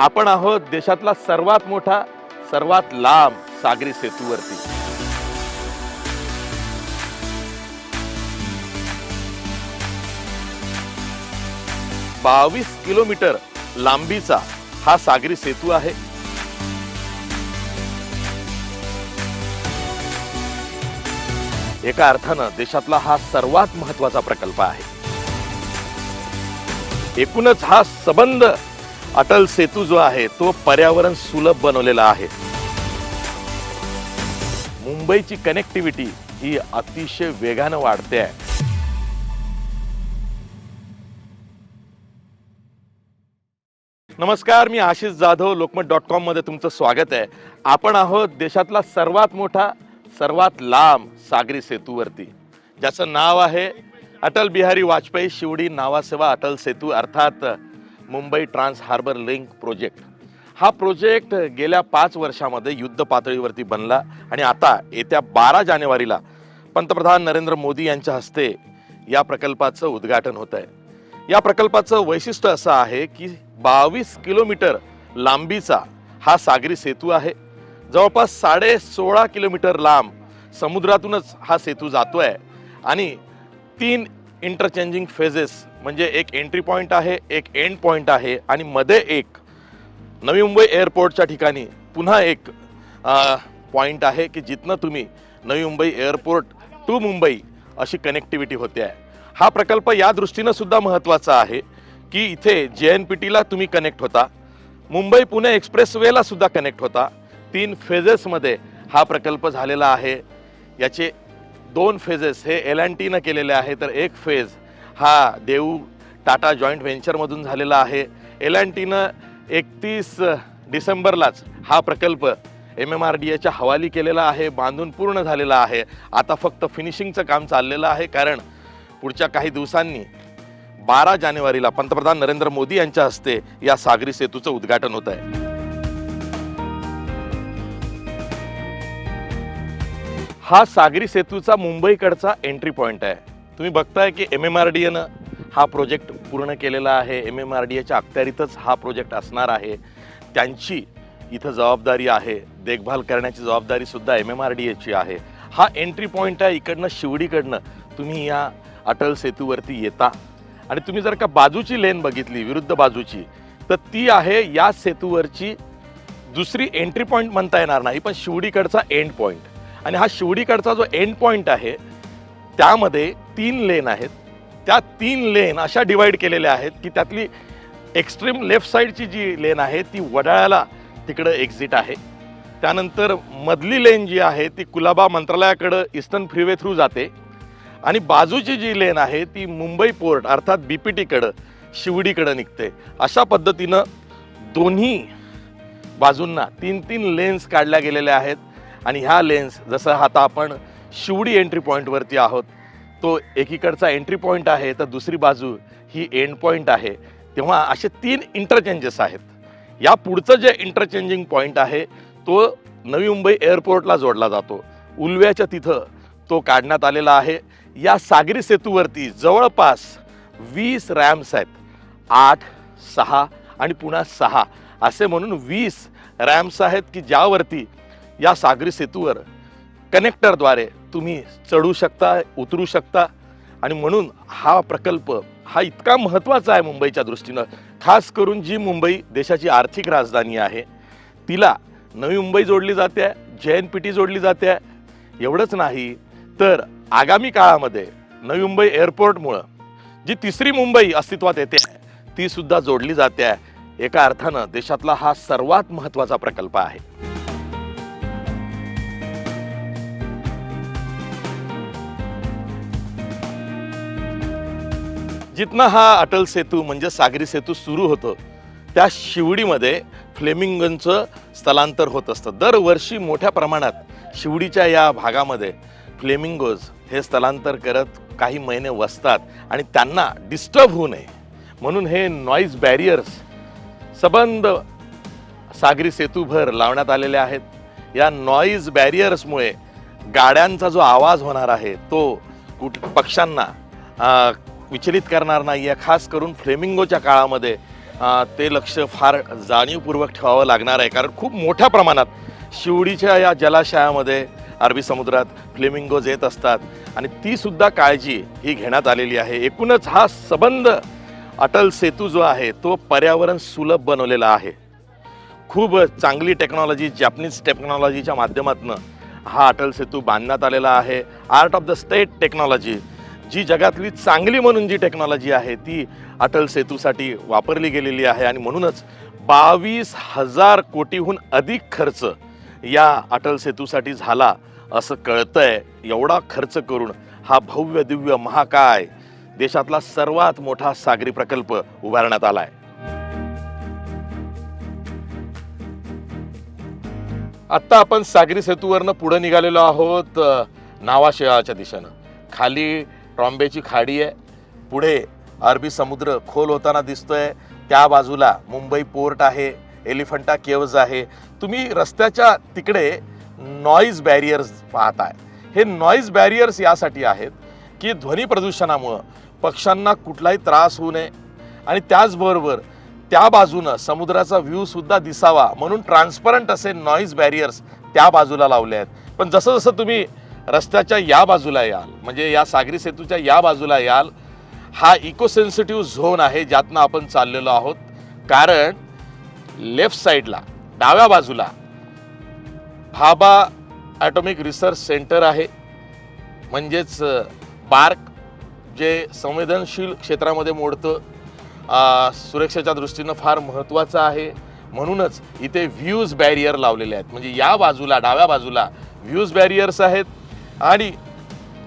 आपण आहोत देशातला सर्वात मोठा सर्वात लांब सागरी सेतूवरती. बावीस किलोमीटर लांबीचा हा सागरी सेतू आहे. एका अर्थानं देशातला हा सर्वात महत्त्वाचा प्रकल्प आहे. एकूणच हा सबंध अटल सेतू जो आहे तो पर्यावरण सुलभ बनवलेला आहे. मुंबईची कनेक्टिव्हिटी ही अतिशय वेगानं वाढते आहे. नमस्कार मी आशिष जाधव लोकमत डॉट कॉममध्ये तुमचं स्वागत आहे. आपण आहोत देशातला सर्वात मोठा सर्वात लांब सागरी सेतूवरती. ज्याचं नाव आहे अटल बिहारी वाजपेयी शिवडी नावासेवा अटल सेतू अर्थात Mumbai trans harbour link project. हा प्रोजेक्ट गेल्या पाच वर्षामध्ये युद्ध पातळीवरती बनला आणि आता येत्या बारा जानेवारीला पंतप्रधान नरेंद्र मोदी यांच्या हस्ते या प्रकल्पाचं उद्घाटन होत आहे या प्रकल्पाचं वैशिष्ट्य असं आहे की बावीस किलोमीटर लांबीचा हा सागरी सेतू आहे. जवळपास साडे सोळा किलोमीटर लांब समुद्रातूनच हा सेतू जातो आहे आणि तीन इंटरचेंजिंग फेजेस म्हणजे एक एंट्री पॉईंट आहे एक एंड पॉईंट आहे आणि मध्ये एक नवी मुंबई एअरपोर्टच्या ठिकाणी पुन्हा एक पॉईंट आहे की जिथनं तुम्ही नवी मुंबई एअरपोर्ट टू मुंबई अशी कनेक्टिव्हिटी होते आहे. हा प्रकल्प या दृष्टीनं सुद्धा महत्त्वाचा आहे की इथे जे एन पी टीला तुम्ही कनेक्ट होता मुंबई पुणे एक्सप्रेसवेला सुद्धा कनेक्ट होता. तीन फेजेसमध्ये हा प्रकल्प झालेला आहे. याचे दोन फेजेस हे एल अँड टीनं केलेले आहे तर एक फेज हा देऊ टाटा जॉईंट व्हेंचरमधून झालेला आहे. एल अँड टीनं एकतीस डिसेंबरलाच हा प्रकल्प एम एम आर डी एच्या हवाली केलेला आहे बांधून पूर्ण झालेला आहे. आता फक्त फिनिशिंगचं काम चाललेलं आहे कारण पुढच्या काही दिवसांनी बारा जानेवारीला पंतप्रधान नरेंद्र मोदी यांच्या हस्ते या सागरी सेतूचं उद्घाटन होत आहे. हा सागरी सेतूचा मुंबईकडचा एंट्री पॉईंट आहे. तुम्ही बघताय की एम एम आर डी एनं हा प्रोजेक्ट पूर्ण केलेला आहे. एम एम आर डी एच्या अखत्यारीतच हा प्रोजेक्ट असणार आहे. त्यांची इथं जबाबदारी आहे. देखभाल करण्याची जबाबदारीसुद्धा एम एम आर डी एची आहे. हा एंट्री पॉईंट आहे इकडनं शिवडीकडनं. तुम्ही या अटल सेतूवरती येता. आणि तुम्ही जर का बाजूची लेन बघितली विरुद्ध बाजूची तर ती आहे या सेतूवरची दुसरी एंट्री पॉईंट म्हणता येणार नाही पण शिवडीकडचा एंड पॉईंट आणि हा शिवडीकडचा जो एंड पॉईंट आहे त्यामध्ये तीन लेन आहेत. त्या तीन लेन अशा डिवाईड केलेल्या आहेत की त्यातली एक्स्ट्रीम लेफ्ट साईडची जी लेन आहे ती वडाळ्याला तिकडं एक्झिट आहे. त्यानंतर मधली लेन जी आहे ती कुलाबा मंत्रालयाकडं ईस्टर्न फ्रीवे थ्रू जाते. आणि बाजूची जी लेन आहे ती मुंबई पोर्ट अर्थात बी पी टीकडं शिवडीकडं निघते. अशा पद्धतीनं दोन्ही बाजूंना तीन तीन लेन्स काढल्या गेलेल्या आहेत. आणि ह्या लेन्स जसं आता आपण शिवडी एंट्री पॉईंटवरती आहोत. तो एकीकडचा एंट्री पॉईंट आहे तर दुसरी बाजू ही एंड पॉईंट आहे. तेव्हा असे तीन इंटरचेंजेस आहेत. या पुढचं जे इंटरचेंजिंग पॉईंट आहे तो नवी मुंबई एअरपोर्टला जोडला जातो. उलव्याच्या तिथं तो काढण्यात आलेला आहे. या सागरी सेतूवरती जवळपास वीस रॅम्स आहेत. आठ सहा आणि पुन्हा सहा. असे म्हणून वीस रॅम्स आहेत की ज्यावरती या सागरी सेतूवर कनेक्टरद्वारे तुम्ही चढू शकता उतरू शकता. आणि म्हणून हा प्रकल्प हा इतका महत्त्वाचा आहे मुंबईच्या दृष्टीनं. खास करून जी मुंबई देशाची आर्थिक राजधानी आहे तिला नवी मुंबई जोडली जाते जे एन पी टी जोडली जाते. एवढंच नाही तर आगामी काळामध्ये नवी मुंबई एअरपोर्टमुळं जी तिसरी मुंबई अस्तित्वात येते ती सुद्धा जोडली जाते. एका अर्थानं देशातला हा सर्वात महत्त्वाचा प्रकल्प आहे. जिथनं हा अटल सेतू म्हणजे सागरी सेतू सुरू होतो त्या शिवडीमध्ये फ्लेमिंगनचं स्थलांतर होत असतं. दरवर्षी मोठ्या प्रमाणात शिवडीच्या या भागामध्ये फ्लेमिंगोज हे स्थलांतर करत काही महिने वसतात आणि त्यांना डिस्टर्ब होऊ नये. म्हणून हे नॉईज बॅरियर्स सबंध सागरी सेतूभर लावण्यात आलेले आहेत. या नॉईज बॅरियर्समुळे गाड्यांचा जो आवाज होणार आहे तो कुठ पक्ष्यांना विचलित करणार नाही. आहे खास करून फ्लेमिंगोच्या काळामध्ये ते लक्ष फार जाणीवपूर्वक ठेवावं लागणार आहे. कारण खूप मोठ्या प्रमाणात शिवडीच्या या जलाशयामध्ये अरबी समुद्रात फ्लेमिंगोज येत असतात. आणि तीसुद्धा काळजी ही घेण्यात आलेली आहे. एकूणच हा सबंध अटल सेतू जो आहे तो पर्यावरण सुलभ बनवलेला आहे. खूप चांगली टेक्नॉलॉजी जॅपनीज टेक्नॉलॉजीच्या माध्यमातून हा अटल सेतू बांधण्यात आलेला आहे. Art of the state technology जी जगातली चांगली म्हणून जी टेक्नॉलॉजी आहे ती अटल सेतूसाठी वापरली गेलेली आहे आणि म्हणूनच बावीस हजार कोटीहून अधिक खर्च या अटल सेतूसाठी झाला असं कळतंय. एवढा खर्च करून हा भव्य दिव्य महाकाय देशातला सर्वात मोठा सागरी प्रकल्प उभारण्यात आला आहे आत्ता आपण सागरी सेतूवरनं पुढे निघालेलो आहोत नावाशेळाच्या दिशेनं. खाली ट्रॉम्बेची खाडी आहे. पुढे अरबी समुद्र खोल होताना दिसतोय. त्या बाजूला मुंबई पोर्ट आहे एलिफंटा केव्ज आहे. तुम्ही रस्त्याच्या तिकडे नॉईज बॅरियर्स पाहताय. हे नॉईज बॅरियर्स यासाठी आहेत की ध्वनी प्रदूषणामुळं पक्ष्यांना कुठलाही त्रास होऊ नये. आणि त्याचबरोबर त्या बाजूनं समुद्राचा व्ह्यूसुद्धा दिसावा म्हणून ट्रान्सपरंट असे नॉईज बॅरियर्स त्या बाजूला लावले आहेत. पण जसं जसं तुम्ही रस्त्याच्या या बाजूला याल म्हणजे या सागरी सेतूच्या या बाजूला याल हा इकोसेन्सिटिव्ह झोन आहे ज्यातनं आपण चाललेलो आहोत. कारण लेफ्ट साईडला डाव्या बाजूला भाबा ॲटॉमिक रिसर्च सेंटर आहे. म्हणजेच बार्क जे संवेदनशील क्षेत्रामध्ये मोडतं सुरक्षेच्या दृष्टीनं फार महत्त्वाचं आहे. म्हणूनच इथे व्ह्यूज बॅरियर लावलेले आहेत. म्हणजे या बाजूला डाव्या बाजूला व्ह्यूज बॅरियर्स आहेत. आणि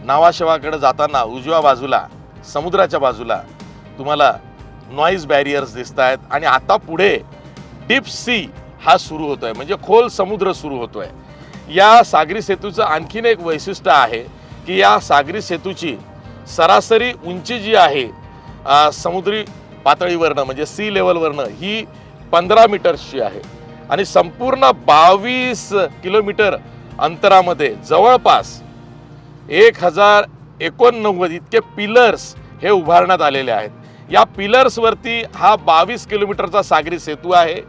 नावाशेवाकडे जाताना उजव्या बाजूला समुद्राच्या बाजूला तुम्हाला नॉईज बॅरियर्स दिसत आहेत आणि आता पुढे डीप सी हा सुरू होतो आहे म्हणजे खोल समुद्र सुरू होतो आहे या सागरी सेतूचं आणखीन एक वैशिष्ट्य आहे की या सागरी सेतूची सरासरी उंची जी आहे समुद्री पातळीवरनं म्हणजे सी लेवलवरनं ही पंधरा मीटर्सची आहे. आणि संपूर्ण बावीस किलोमीटर अंतरामध्ये जवळपास एक हजार एकोणनव्वद इतके पिलर्स हे उभारण्यात आलेले आहेत. या पिलर्सवरती हा बावीस किलोमीटरचा सागरी सेतू आहे.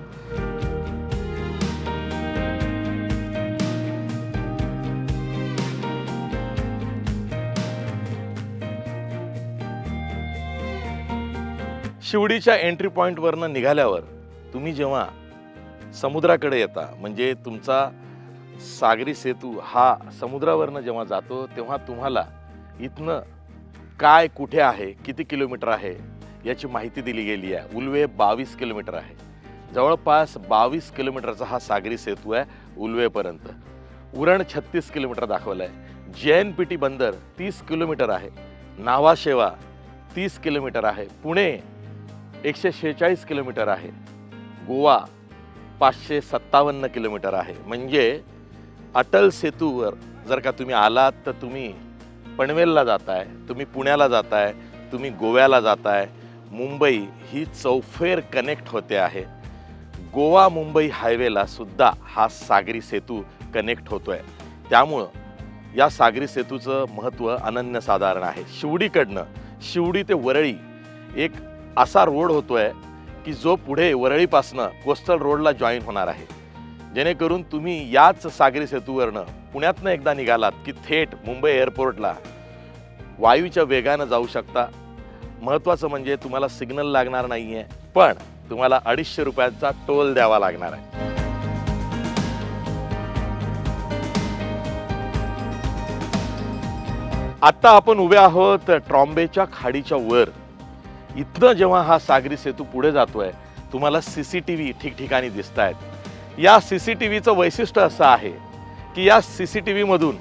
शिवडीच्या एंट्री पॉईंटवरनं निघाल्यावर तुम्ही जेव्हा समुद्राकडे येता म्हणजे तुमचा सागरी सेतू हा समुद्रावरनं जेव्हा जातो तेव्हा तुम्हाला इथनं काय कुठे आहे किती किलोमीटर आहे याची माहिती दिली गेली आहे. उल्वे बावीस किलोमीटर आहे. जवळपास बावीस किलोमीटरचा हा सागरी सेतू आहे उल्वेपर्यंत. उरण छत्तीस किलोमीटर दाखवलं आहे जे एन पी टी बंदर तीस किलोमीटर आहे. नावाशेवा तीस किलोमीटर आहे. पुणे एकशे शेहेचाळीस किलोमीटर आहे. गोवा पाचशे सत्तावन्न किलोमीटर आहे. म्हणजे अटल सेतूवर जर का तुम्ही आलात तर तुम्ही पनवेलला जाताय तुम्ही पुण्याला जाताय तुम्ही गोव्याला जाताय मुंबई ही चौफेर कनेक्ट होते आहे. गोवा मुंबई हायवेला सुद्धा हा सागरी सेतू कनेक्ट होतो आहे त्यामुळं या सागरी सेतूचं महत्त्व अनन्यसाधारण आहे. शिवडीकडनं शिवडी ते वरळी एक असा रोड होतो आहे की जो पुढे वरळीपासनं कोस्टल रोडला जॉईन होणार आहे. जेणेकरून तुम्ही याच सागरी सेतूवरनं पुण्यातनं एकदा निघालात की थेट मुंबई एअरपोर्टला. वायूच्या वेगानं जाऊ शकता. महत्त्वाचं म्हणजे तुम्हाला सिग्नल लागणार नाही आहे पण तुम्हाला अडीचशे रुपयांचा टोल द्यावा लागणार आहे. आत्ता आपण उभे आहोत ट्रॉम्बेच्या खाडीच्या वर. इथनं जेव्हा हा सागरी सेतू पुढे जातोय तुम्हाला सी सी टी व्ही ठिकठिकाणी दिसत आहेत या सी सी टी व्हीचं वैशिष्ट्य असं आहे की या सी सी टी व्हीमधून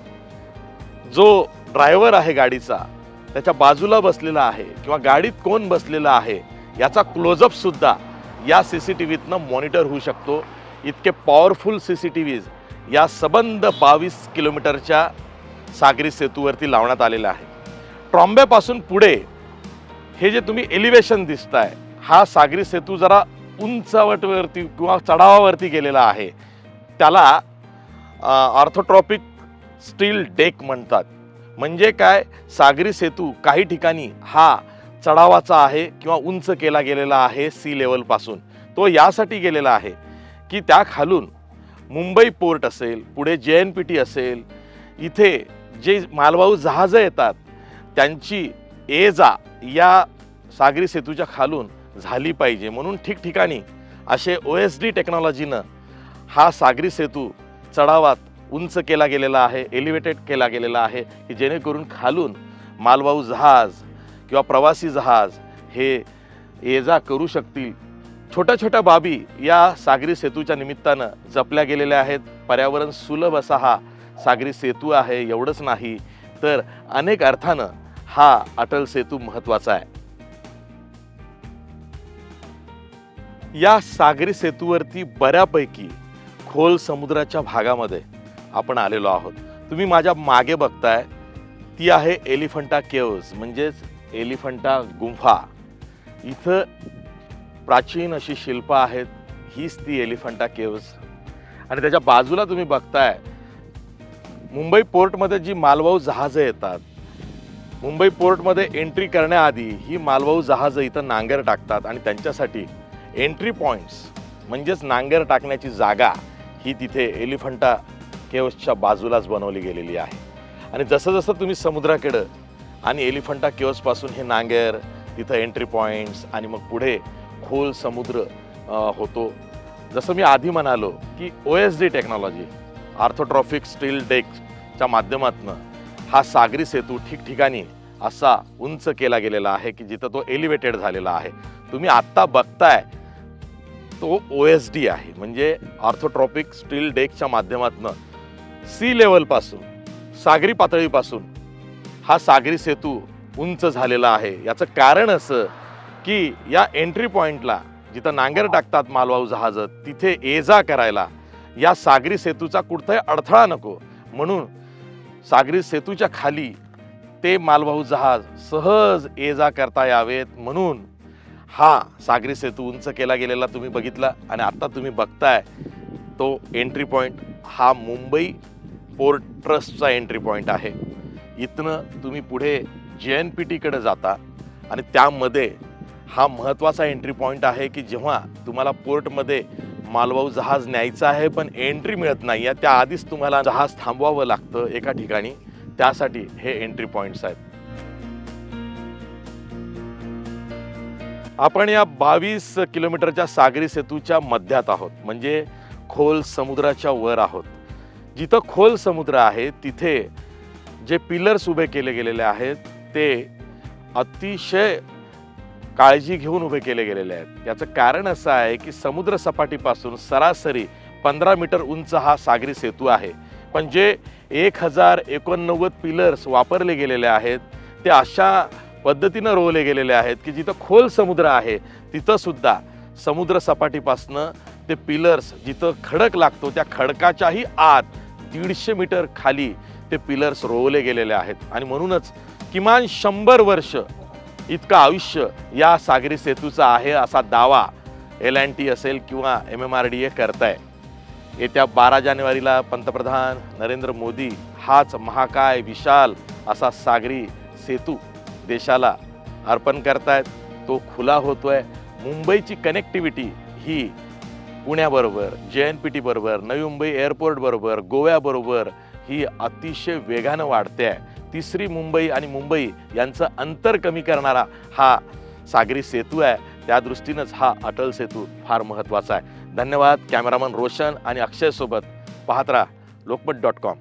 जो ड्रायव्हर आहे गाडीचा त्याच्या बाजूला बसलेला आहे किंवा गाडीत कोण बसलेला आहे याचा क्लोजअपसुद्धा या सी सी टी व्हीतनं मॉनिटर होऊ शकतो. इतके powerful C C T Vs या सबंध बावीस किलोमीटरच्या सागरी सेतूवरती लावण्यात आलेला आहे ट्रॉम्बेपासून पुढे हे जे तुम्ही एलिव्हेशन दिसत आहे हा सागरी सेतू जरा उंचावटवरती किंवा चढावावरती गेलेला आहे. त्याला ऑर्थोट्रॉपिक स्टील डेक म्हणतात. म्हणजे काय? सागरी सेतू काही ठिकाणी हा चढावाचा आहे किंवा उंच केला गेलेला आहे सी लेवलपासून तो यासाठी गेलेला आहे की त्या खालून मुंबई पोर्ट असेल पुढे जे एन पी टी असेल इथे जे मालवाहू जहाजं येतात त्यांची ये जा या सागरी सेतूच्या खालून झाली पाहिजे म्हणून ठिकठिकाणी असे ओ एस डी टेक्नॉलॉजीनं हा सागरी सेतू चढावात उंच केला गेलेला आहे एलिव्हेटेड केला गेलेला आहे की जेणेकरून खालून मालवाहू जहाज किंवा प्रवासी जहाज हे ये जा करू शकतील. छोट्या छोट्या बाबी या सागरी सेतूच्या निमित्तानं जपल्या गेलेल्या आहेत. पर्यावरण सुलभ असा हा सागरी सेतू आहे एवढंच नाही तर अनेक अर्थानं हा अटल सेतू महत्त्वाचा आहे. या सागरी सेतूवरती बऱ्यापैकी खोल समुद्राच्या भागामध्ये आपण आलेलो आहोत. तुम्ही माझ्या मागे बघताय ती आहे एलिफंटा केव्ज म्हणजेच एलिफंटा गुंफा. इथं प्राचीन अशी शिल्पं आहेत हीच ती एलिफंटा केव्ज. आणि त्याच्या बाजूला तुम्ही बघताय मुंबई पोर्टमध्ये जी मालवाहू जहाजं येतात मुंबई पोर्टमध्ये एंट्री करण्याआधी ही मालवाहू जहाजं इथं नांगर टाकतात आणि त्यांच्यासाठी एंट्री पॉईंट्स म्हणजेच नांगर टाकण्याची जागा ही तिथे एलिफंटा केव्सच्या बाजूलाच बनवली गेलेली आहे. आणि जसं जसं तुम्ही समुद्राकडं आणि एलिफंटा केव्सपासून हे नांगर तिथं एंट्री पॉईंट्स आणि मग पुढे खोल समुद्र होतो. जसं मी आधी म्हणालो की O S D technology orthotropic steel डेकच्या माध्यमातून हा सागरी सेतू ठिकठिकाणी असा उंच केला गेलेला आहे की जिथं तो एलिव्हेटेड झालेला आहे. तुम्ही आत्ता बघताय तो ओ एस डी आहे. म्हणजे ऑर्थोट्रॉपिक स्टील डेकच्या माध्यमातून सी लेवलपासून सागरी पातळीपासून हा सागरी सेतू उंच झालेला आहे. याचं कारण असं की या एंट्री पॉईंटला जिथं नांगर टाकतात मालवाहू जहाजं तिथे ये जा करायला या सागरी सेतूचा कुठचाही अडथळा नको. म्हणून सागरी सेतूच्या खाली ते मालवाहू जहाज सहज ये जा करता यावेत म्हणून हा सागरी सेतू उंच केला गेलेला तुम्ही बघितला आणि आत्ता तुम्ही बघताय तो एंट्री पॉईंट हा मुंबई पोर्ट ट्रस्टचा एंट्री पॉईंट आहे. इथनं तुम्ही पुढे जे एन पी टीकडे जाता आणि त्यामध्ये हा महत्त्वाचा एंट्री पॉईंट आहे की जेव्हा तुम्हाला पोर्टमध्ये मालवाहू जहाज न्यायचं आहे पण एंट्री मिळत नाही आहे त्याआधीच तुम्हाला जहाज थांबवावं लागतं एका ठिकाणी. त्यासाठी हे एंट्री पॉईंट्स आहेत. आपण या बावीस किलोमीटरच्या सागरी सेतूच्या मध्यात आहोत. म्हणजे खोल समुद्राच्या वर आहोत. जिथं खोल समुद्र आहे तिथे जे पिलर्स उभे केले गेलेले आहेत ते अतिशय काळजी घेऊन उभे केले गेलेले आहेत. याचं कारण असं आहे की समुद्र सपाटीपासून सरासरी पंधरा मीटर उंच हा सागरी सेतू आहे. पण जे एक हजार एकोणनव्वद पिलर्स वापरले गेलेले आहेत ते अशा पद्धतीनं रोवले गेलेले आहेत की जिथं खोल समुद्र आहे तिथंसुद्धा समुद्रसपाटीपासनं समुद्र सपाटीपासनं ते पिलर्स जिथं खडक लागतो त्या खडकाच्याही आत दीडशे मीटर खाली ते पिलर्स रोवले गेलेले आहेत. आणि म्हणूनच किमान शंभर वर्ष इतकं आयुष्य या सागरी सेतूचं आहे असा दावा एल अँड टी असेल किंवा M M R D A करताय. येत्या बारा जानेवारीला पंतप्रधान नरेंद्र मोदी हाच महाकाय विशाल असा सागरी सेतू देशाला अर्पण करतायत. तो खुला होतो आहे मुंबईची कनेक्टिव्हिटी ही पुण्याबरोबर जे एन पी टीबरोबर नवी मुंबई एअरपोर्टबरोबर गोव्याबरोबर ही अतिशय वेगानं वाढते आहे तिसरी मुंबई आणि मुंबई यांचं अंतर कमी करणारा हा सागरी सेतू आहे. त्या दृष्टीनंच हा अटल सेतू फार महत्त्वाचा आहे. धन्यवाद. कॅमेरामन रोशन आणि अक्षयसोबत पाहत राहा लोकमत डॉट कॉम.